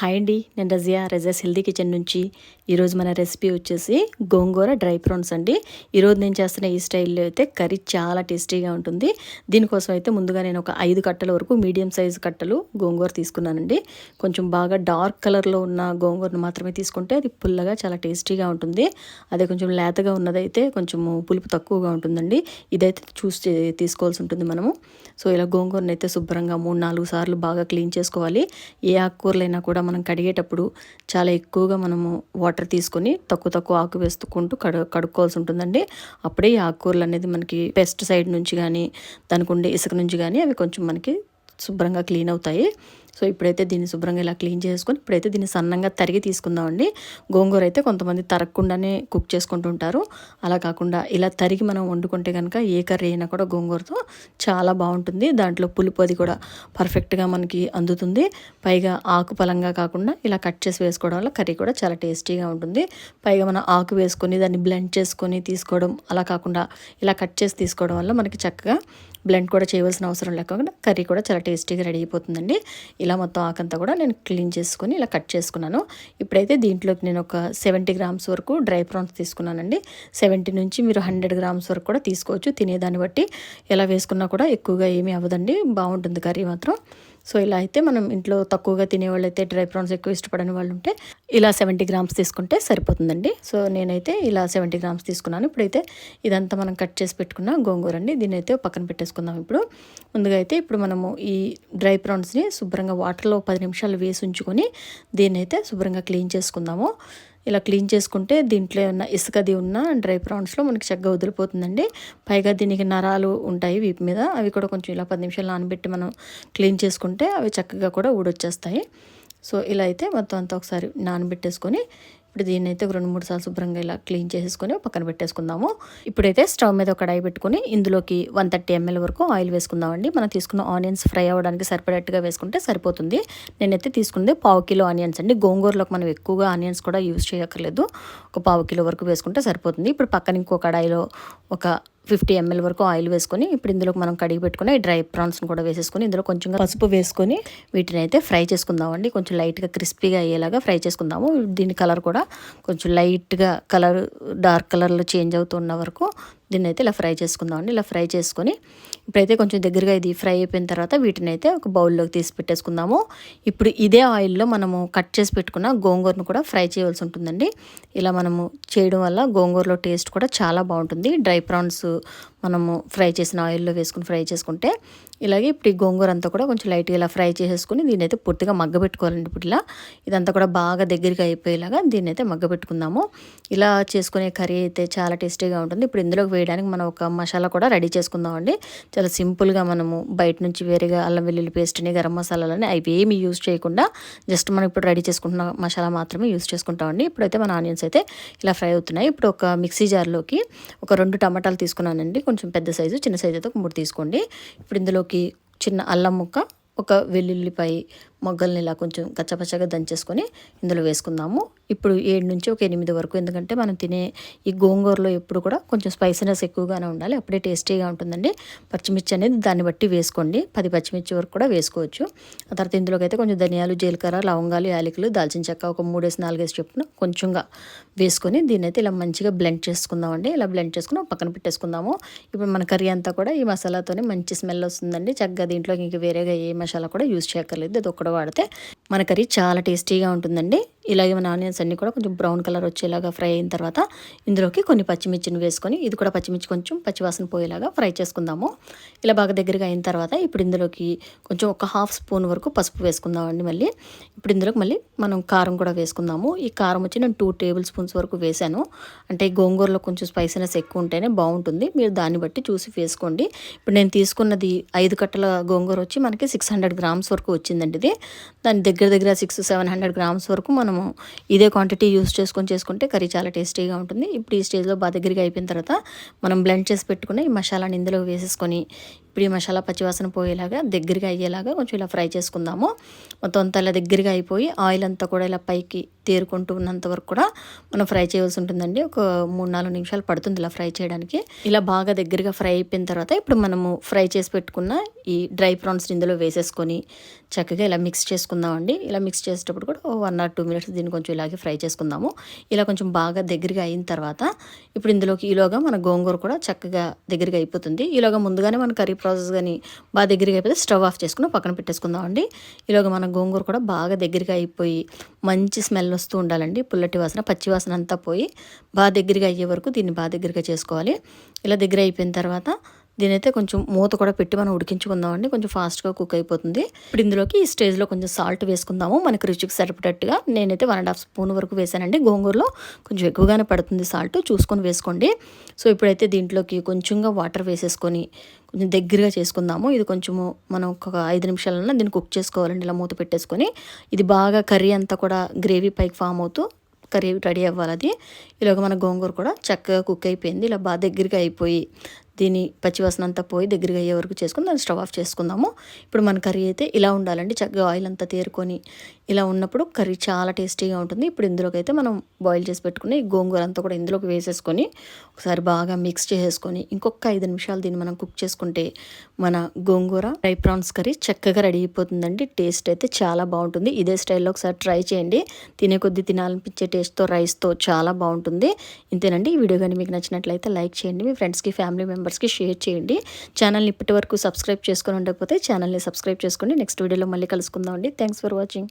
Hi అండి నేను Razia రజాస్ healthy kitchen నుంచి. ఈరోజు మన రెసిపీ వచ్చేసి గోంగూర డ్రై ప్రాన్స్ అండి. ఈరోజు నేను చేస్తున్న ఈ స్టైల్లో అయితే కర్రీ చాలా టేస్టీగా ఉంటుంది. దీనికోసం అయితే ముందుగా నేను ఒక ఐదు కట్టల వరకు మీడియం సైజు కట్టలు గోంగూర తీసుకున్నానండి. కొంచెం బాగా డార్క్ కలర్లో ఉన్న గోంగూరను మాత్రమే తీసుకుంటే అది పుల్లగా చాలా టేస్టీగా ఉంటుంది. అదే కొంచెం లేతగా ఉన్నదైతే కొంచెం పులుపు తక్కువగా ఉంటుందండి. ఇదైతే చూసి తీసుకోవాల్సి ఉంటుంది మనము. సో ఇలా గోంగూరను అయితే శుభ్రంగా మూడు నాలుగు సార్లు బాగా క్లీన్ చేసుకోవాలి. ఏ ఆకుకూరలైనా కూడా మనం కడిగేటప్పుడు చాలా ఎక్కువగా మనము వాటర్ తీసుకొని తక్కువ తక్కువ ఆకు వేసుకుంటూ కడు కడుక్కోవాల్సి ఉంటుందండి. అప్పుడే ఈ ఆకుకూరలు అనేది మనకి పెస్ట్ సైడ్ నుంచి కానీ దానికి ఉండే ఇసుక నుంచి కానీ అవి కొంచెం మనకి శుభ్రంగా క్లీన్ అవుతాయి. సో ఇప్పుడైతే దీన్ని శుభ్రంగా ఇలా క్లీన్ చేసుకొని ఇప్పుడైతే దీన్ని సన్నంగా తరిగి తీసుకుందామండి. గోంగూర అయితే కొంతమంది తరగకుండానే కుక్ చేసుకుంటుంటారు అలా కాకుండా ఇలా తరిగి మనం వండుకుంటే కనుక ఏ కర్రీ అయినా కూడా గోంగూరతో చాలా బాగుంటుంది. దాంట్లో పులుపు అది కూడా పర్ఫెక్ట్గా మనకి అందుతుంది. పైగా ఆకు పలంగా కాకుండా ఇలా కట్ చేసి వేసుకోవడం వల్ల కర్రీ కూడా చాలా టేస్టీగా ఉంటుంది. పైగా మనం ఆకు వేసుకొని దాన్ని బ్లెండ్ చేసుకొని తీసుకోవడం అలా కాకుండా ఇలా కట్ చేసి తీసుకోవడం వల్ల మనకి చక్కగా బ్లెండ్ కూడా చేయవలసిన అవసరం లేకుండా కర్రీ కూడా చాలా టేస్టీగా రెడీ అయిపోతుందండి. ఇలా మొత్తం ఆకంతా కూడా నేను క్లీన్ చేసుకుని ఇలా కట్ చేసుకున్నాను. ఇప్పుడైతే దీంట్లోకి నేను ఒక సెవెంటీ గ్రామ్స్ వరకు డ్రై ప్రాన్స్ తీసుకున్నానండి. సెవెంటీ నుంచి మీరు హండ్రెడ్ గ్రామ్స్ వరకు కూడా తీసుకోవచ్చు. తినేదాన్ని బట్టి ఎలా వేసుకున్నా కూడా ఎక్కువగా ఏమీ అవ్వదండి. బాగుంటుంది కర్రీ మాత్రం. సో ఇలా అయితే మనం ఇంట్లో తక్కువగా తినేవాళ్ళు అయితే డ్రై ప్రాన్స్ ఎక్కువ ఇష్టపడని వాళ్ళు ఉంటే ఇలా సెవెంటీ గ్రామ్స్ తీసుకుంటే సరిపోతుందండి. సో నేనైతే ఇలా సెవెంటీ గ్రామ్స్ తీసుకున్నాను. ఇప్పుడైతే ఇదంతా మనం కట్ చేసి పెట్టుకున్న గోంగూర అండి దీన్ని అయితే పక్కన పెట్టేసుకుందాం ఇప్పుడు. ముందుగా అయితే ఇప్పుడు మనము ఈ డ్రై ప్రాన్స్ని శుభ్రంగా వాటర్లో పది నిమిషాలు వేసి ఉంచుకొని దీన్ని అయితే శుభ్రంగా క్లీన్ చేసుకుందాము. ఇలా క్లీన్ చేసుకుంటే దీంట్లో ఉన్న ఇసుకది ఉన్న డ్రై ప్రాన్స్లో మనకి చక్కగా వదిలిపోతుందండి. పైగా దీనికి నరాలు ఉంటాయి వీపు మీద. అవి కూడా కొంచెం ఇలా పది నిమిషాలు నానబెట్టి మనం క్లీన్ చేసుకుంటే అవి చక్కగా కూడా ఊడొచ్చేస్తాయి. సో ఇలా అయితే మొత్తం అంతా ఒకసారి నానబెట్టేసుకొని ఇప్పుడు దీన్ని అయితే రెండు మూడు సార్లు శుభ్రంగా ఇలా క్లీన్ చేసేసుకొని పక్కన పెట్టేసుకుందాము. ఇప్పుడైతే స్టవ్ మీద ఒక కడాయి పెట్టుకొని ఇందులోకి వన్ థర్టీ ఎంఎల్ వరకు ఆయిల్ వేసుకుందామండి. మనం తీసుకున్న ఆనియన్స్ ఫ్రై అవ్వడానికి సరిపడేట్టుగా వేసుకుంటే సరిపోతుంది. నేనైతే తీసుకుంది పావు కిలో ఆనియన్స్ అండి. గోంగూరలోకి మనం ఎక్కువగా ఆనియన్స్ కూడా యూజ్ చేయక్కర్లేదు. ఒక పావు కిలో వరకు వేసుకుంటే సరిపోతుంది. ఇప్పుడు పక్కన ఇంకో కడాయిలో ఒక ఫిఫ్టీ ఎంఎల్ వరకు ఆయిల్ వేసుకొని ఇప్పుడు ఇందులోకి మనం కడిగి పెట్టుకుని డ్రై ప్రాన్స్ని కూడా వేసేసుకొని ఇందులో కొంచెం పసుపు వేసుకొని వీటిని అయితే ఫ్రై చేసుకుందామండి. కొంచెం లైట్గా క్రిస్పీగా అయ్యేలాగా ఫ్రై చేసుకుందాము. దీని కలర్ కూడా కొంచెం లైట్గా కలర్ డార్క్ కలర్లో చేంజ్ అవుతున్న వరకు దీన్ని అయితే ఇలా ఫ్రై చేసుకుందామండి. ఇలా ఫ్రై చేసుకొని ఇప్పుడైతే కొంచెం దగ్గరగా ఇది ఫ్రై అయిపోయిన తర్వాత వీటిని అయితే ఒక బౌల్లోకి తీసి పెట్టేసుకుందాము. ఇప్పుడు ఇదే ఆయిల్లో మనము కట్ చేసి పెట్టుకున్న గోంగూరను కూడా ఫ్రై చేయవలసి ఉంటుందండి. ఇలా మనము చేయడం వల్ల గోంగూరలో టేస్ట్ కూడా చాలా బాగుంటుంది. డ్రై ప్రాన్స్ మనము ఫ్రై చేసిన ఆయిల్లో వేసుకుని ఫ్రై చేసుకుంటే ఇలాగే ఇప్పుడు ఈ గోంగూర అంతా కూడా కొంచెం లైట్గా ఇలా ఫ్రై చేసేసుకుని దీన్ని అయితే పూర్తిగా మగ్గబెట్టుకోవాలండి ఇప్పుడు ఇలా. ఇదంతా కూడా బాగా దగ్గరికి అయిపోయేలాగా దీన్ని అయితే మగ్గబెట్టుకుందాము ఇలా చేసుకునే కర్రీ అయితే చాలా టేస్టీగా ఉంటుంది. ఇప్పుడు ఇందులోకి వేయడానికి మనం ఒక మసాలా కూడా రెడీ చేసుకుందామండి. చాలా సింపుల్గా మనము బయట నుంచి వేరేగా అల్లం వెల్లుల్లి పేస్ట్ని గరం మసాలాలని అవి ఏమి యూజ్ చేయకుండా జస్ట్ మనం ఇప్పుడు రెడీ చేసుకుంటున్న మసాలా మాత్రమే యూజ్ చేసుకుంటామండి. ఇప్పుడైతే మన ఆనియన్స్ అయితే ఇలా ఫ్రై అవుతున్నాయి. ఇప్పుడు ఒక మిక్సీ జార్లోకి ఒక రెండు టమాటాలు తీసుకున్నానండి. కొంచెం పెద్ద సైజు చిన్న సైజు అయితే ఒక మూడు తీసుకోండి. ఇప్పుడు ఇందులో అందులోకి చిన్న అల్లం ముక్క ఒక వెల్లుల్లిపాయ మొగ్గల్ని ఇలా కొంచెం గచ్చపచ్చగా దంచేసుకొని ఇందులో వేసుకుందాము. ఇప్పుడు ఏడు నుంచి ఒక ఎనిమిది వరకు ఎందుకంటే మనం తినే ఈ గోంగూరలో ఎప్పుడు కూడా కొంచెం స్పైసీనెస్ ఎక్కువగానే ఉండాలి. అప్పుడే టేస్టీగా ఉంటుందండి. పచ్చిమిర్చి అనేది దాన్ని బట్టి వేసుకోండి. పది పచ్చిమిర్చి వరకు కూడా వేసుకోవచ్చు. ఆ తర్వాత ఇందులోకి అయితే కొంచెం ధనియాలు జీలకర్ర లవంగాలు యాలకులు దాల్చిన చెక్క ఒక మూడేసి నాలుగేసి చొప్పున కొంచెంగా వేసుకొని దీన్ని అయితే ఇలా మంచిగా బ్లెండ్ చేసుకుందామండి. ఇలా బ్లెండ్ చేసుకుని పక్కన పెట్టేసుకుందాము. ఇప్పుడు మన కర్రీ అంతా కూడా ఈ మసాలాతోనే మంచి స్మెల్ వస్తుందండి. చక్కగా దీంట్లో ఇంక వేరేగా ఏ మసాలా కూడా యూజ్ చేయక్కర్లేదు. అది కూడా వాడితే మన కర్రీ చాలా టేస్టీగా ఉంటుందండి. ఇలాగే మన ఆనియన్స్ అన్నీ కూడా కొంచెం బ్రౌన్ కలర్ వచ్చేలాగా ఫ్రై అయిన తర్వాత ఇందులోకి కొన్ని పచ్చిమిర్చిని వేసుకొని ఇది కూడా పచ్చిమిర్చి కొంచెం పచ్చివాసన పోయేలాగా ఫ్రై చేసుకుందాము. ఇలా బాగా దగ్గరగా అయిన తర్వాత ఇప్పుడు ఇందులోకి కొంచెం ఒక హాఫ్ స్పూన్ వరకు పసుపు వేసుకుందామండి మళ్ళీ. ఇప్పుడు ఇందులోకి మళ్ళీ మనం కారం కూడా వేసుకుందాము. ఈ కారం వచ్చి నేను టూ టేబుల్ స్పూన్స్ వరకు వేసాను అంటే గోంగూరలో కొంచెం స్పైసీనెస్ ఎక్కువ ఉంటేనే బాగుంటుంది. మీరు దాన్ని బట్టి చూసి వేసుకోండి. ఇప్పుడు నేను తీసుకున్నది ఐదు కట్టల గోంగూర వచ్చి మనకి సిక్స్ హండ్రెడ్ గ్రామ్స్ వరకు వచ్చిందండి ఇది. దాని దగ్గర దగ్గర సిక్స్ సెవెన్ హండ్రెడ్ గ్రామ్స్ వరకు మనము ఇదే క్వాంటిటీ యూస్ చేసుకొని చేసుకుంటే కర్రీ చాలా టేస్టీగా ఉంటుంది. ఇప్పుడు ఈ స్టేజ్లో బాగా దగ్గరికి అయిపోయిన తర్వాత మనం బ్లెండ్ చేసి పెట్టుకుని ఈ మసాలాని ఇందులో వేసేసుకొని ఇప్పుడు ఈ మసాలా పచ్చివాసన పోయేలాగా దగ్గరగా అయ్యేలాగా కొంచెం ఇలా ఫ్రై చేసుకుందాము. మొత్తం అంతా ఇలా దగ్గరగా అయిపోయి ఆయిల్ అంతా కూడా ఇలా పైకి తేరుకుంటూ ఉన్నంత వరకు కూడా మనం ఫ్రై చేయవలసి ఉంటుందండి. ఒక మూడు నాలుగు నిమిషాలు పడుతుంది ఇలా ఫ్రై చేయడానికి. ఇలా బాగా దగ్గరగా ఫ్రై అయిపోయిన తర్వాత ఇప్పుడు మనము ఫ్రై చేసి పెట్టుకున్న ఈ డ్రై ప్రాన్స్ ఇందులో వేసేసుకొని చక్కగా ఇలా మిక్స్ చేసుకుందామండి. ఇలా మిక్స్ చేసేటప్పుడు కూడా వన్ ఆర్ టూ మినిట్స్ దీన్ని కొంచెం ఇలాగే ఫ్రై చేసుకుందాము. ఇలా కొంచెం బాగా దగ్గరగా అయిన తర్వాత ఇప్పుడు ఇందులోకి ఈలోగా మన గోంగూర కూడా చక్కగా దగ్గరగా అయిపోతుంది. ఈలోగా ముందుగానే మన కర్రీ ప్రాసెస్ కానీ బాగా దగ్గరగా అయిపోతే స్టవ్ ఆఫ్ చేసుకుని పక్కన పెట్టేసుకుందామండి ఇలాగ మన గోంగూర కూడా బాగా దగ్గరగా అయిపోయి మంచి స్మెల్ వస్తూ ఉండాలండి. పుల్లటి వాసన పచ్చి వాసన అంతా పోయి బాగా దగ్గరగా అయ్యే వరకు దీన్ని బాగా దగ్గరగా చేసుకోవాలి. ఇలా దగ్గర అయిపోయిన తర్వాత దీనైతే కొంచెం మూత కూడా పెట్టి మనం ఉడికించుకుందామండి. కొంచెం ఫాస్ట్గా కుక్ అయిపోతుంది. ఇప్పుడు ఇందులోకి ఈ స్టేజ్లో కొంచెం సాల్ట్ వేసుకుందాము. మనకి రుచికి సరిపడేట్టుగా నేనైతే వన్ అండ్ హాఫ్ స్పూన్ వరకు వేసానండి. గోంగూరలో కొంచెం ఎక్కువగానే పడుతుంది సాల్ట్. చూసుకొని వేసుకోండి. సో ఇప్పుడైతే దీంట్లోకి కొంచెంగా వాటర్ వేసేసుకొని కొంచెం దగ్గరగా చేసుకుందాము. ఇది కొంచెము మనం ఒక ఐదు నిమిషాలన్నా దీన్ని కుక్ చేసుకోవాలండి. ఇలా మూత పెట్టేసుకొని ఇది బాగా కర్రీ అంతా కూడా గ్రేవీ పైకి ఫామ్ అవుతూ కర్రీ రెడీ అవ్వాలి అది. ఇలాగ మన గోంగూర కూడా చక్కగా కుక్ అయిపోయింది. ఇలా బాగా దగ్గరగా అయిపోయి దీని పచ్చివాసన అంతా పోయి దగ్గరగా అయ్యే వరకు చేసుకుని దాన్ని స్టవ్ ఆఫ్ చేసుకుందాము. ఇప్పుడు మన కర్రీ అయితే ఇలా ఉండాలండి. చక్కగా ఆయిల్ అంతా తేరుకొని ఇలా ఉన్నప్పుడు కర్రీ చాలా టేస్టీగా ఉంటుంది. ఇప్పుడు ఇందులోకి అయితే మనం బాయిల్ చేసి పెట్టుకుని గోంగూర అంతా కూడా ఇందులోకి వేసేసుకొని ఒకసారి బాగా మిక్స్ చేసేసుకొని ఇంకొక ఐదు నిమిషాలు దీన్ని మనం కుక్ చేసుకుంటే మన గోంగూర డ్రై ప్రాన్స్ కర్రీ చక్కగా రెడీ అయిపోతుందండి. టేస్ట్ అయితే చాలా బాగుంటుంది. ఇదే స్టైల్లో ఒకసారి ట్రై చేయండి. తినే కొద్దీ తినాలనిపించే టేస్ట్తో రైస్తో చాలా బాగుంటుంది. ఇంతేనండి. ఈ వీడియో కానీ మీకు నచ్చినట్లయితే లైక్ చేయండి. మీ ఫ్రెండ్స్కి ఫ్యామిలీ మెంబర్స్కి షేర్ చేయండి. ఛానల్ని ఇప్పటి వరకు సబ్స్క్రైబ్ చేసుకొని ఉండకపోతే ఛానల్ని సబ్స్క్రైబ్ చేసుకోండి. నెక్స్ట్ వీడియోలో మళ్ళీ కలుసుకుందాం అండి. Thanks for watching.